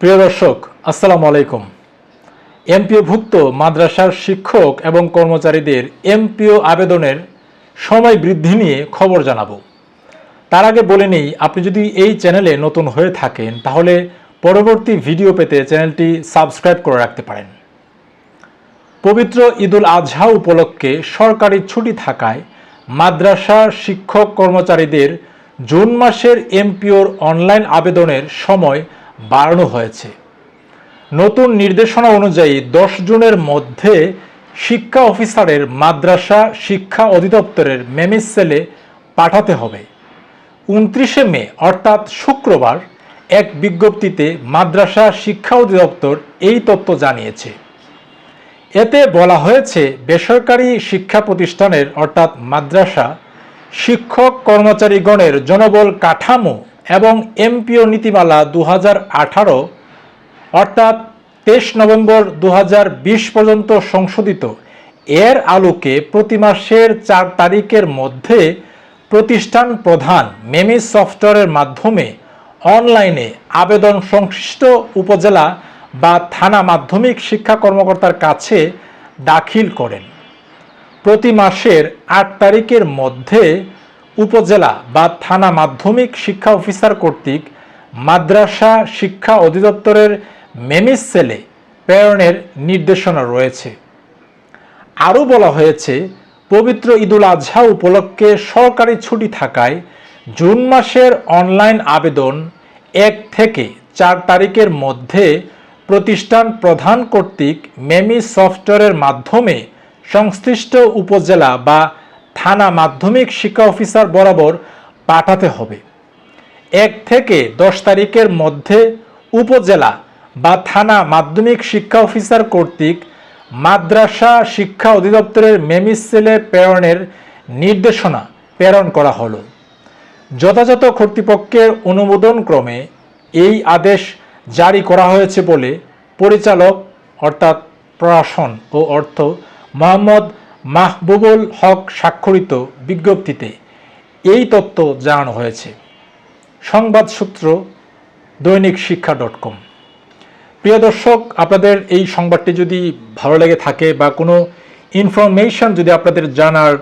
প্রিয় দর্শক, আসসালামু আলাইকুম। এমপিওভুক্ত মাদ্রাসার শিক্ষক এবং কর্মচারীদের এমপিও আবেদনের সময় বৃদ্ধি নিয়ে খবর জানাব। তার আগে বলে নেই, আপনি যদি এই চ্যানেলে নতুন হয়ে থাকেন, তাহলে পরবর্তী ভিডিও পেতে চ্যানেলটি সাবস্ক্রাইব করে রাখতে পারেন। পবিত্র ঈদুল আজহা উপলক্ষে সরকারি ছুটি থাকায় মাদ্রাসা শিক্ষক কর্মচারীদের জুন মাসের এমপিওর অনলাইন আবেদনের সময় বাড়ানো হয়েছে। নতুন নির্দেশনা অনুযায়ী দশ জুনের মধ্যে শিক্ষা অফিসারের মাদ্রাসা শিক্ষা অধিদপ্তরের মেমিস সেলে পাঠাতে হবে। উনত্রিশে মে, অর্থাৎ শুক্রবার, এক বিজ্ঞপ্তিতে মাদ্রাসা শিক্ষা অধিদপ্তর এই তথ্য জানিয়েছে। এতে বলা হয়েছে, বেসরকারি শিক্ষা প্রতিষ্ঠানের, অর্থাৎ মাদ্রাসা, শিক্ষক কর্মচারীগণের জনবল কাঠামো এবং এমপিও নীতিমালা দু আঠারো, অর্থাৎ তেইশ নভেম্বর দু হাজার বিশ পর্যন্ত সংশোধিত, এর আলোকে প্রতি মাসের চার তারিখের মধ্যে প্রতিষ্ঠান প্রধান মেমি সফটওয়্যারের মাধ্যমে অনলাইনে আবেদন সংশ্লিষ্ট উপজেলা বা থানা মাধ্যমিক শিক্ষা কর্মকর্তার কাছে দাখিল করেন। প্রতি মাসের আট তারিখের মধ্যে উপজেলা বা থানা মাধ্যমিক শিক্ষা অফিসার কর্তৃক মাদ্রাসা শিক্ষা অধিদপ্তরের মেমিস সেলে প্রেরণের নির্দেশনা রয়েছে। আরও বলা হয়েছে, পবিত্র ঈদুল আজহা উপলক্ষে সরকারি ছুটি থাকায় জুন মাসের অনলাইন আবেদন এক থেকে চার তারিখের মধ্যে প্রতিষ্ঠান প্রধান কর্তৃক মেমি সফটওয়্যারের মাধ্যমে সংশ্লিষ্ট উপজেলা বা থানা মাধ্যমিক শিক্ষা অফিসার বরাবর পাঠাতে হবে। এক থেকে দশ তারিখের মধ্যে উপজেলা বা থানা মাধ্যমিক শিক্ষা অফিসার কর্তৃক মাদ্রাসা শিক্ষা অধিদপ্তরের মেমিস সেলে প্রেরণের নির্দেশনা প্রেরণ করা হলো। যথাযথ কর্তৃপক্ষের অনুমোদন ক্রমে এই আদেশ জারি করা হয়েছে বলে পরিচালক অর্থাৎ প্রশাসন ও অর্থ মোহাম্মদ মাহবুবুল হক স্বাক্ষরিত বিজ্ঞপ্তিতে এই তথ্য জানানো হয়েছে। সংবাদ সূত্র দৈনিক শিক্ষা ডট কম। প্রিয় দর্শক, আপনাদের এই সংবাদটি যদি ভালো লেগে থাকে বা কোনো ইনফরমেশন যদি আপনাদের জানার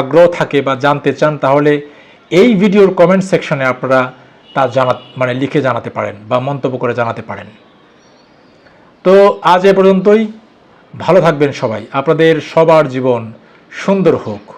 আগ্রহ থাকে বা জানতে চান, তাহলে এই ভিডিওর কমেন্ট সেকশনে আপনারা তা জানা মানে লিখে জানাতে পারেন বা মন্তব্য করে জানাতে পারেন। তো আজ এ পর্যন্তই। ভালো থাকবেন সবাই। আপনাদের সবার জীবন সুন্দর হোক।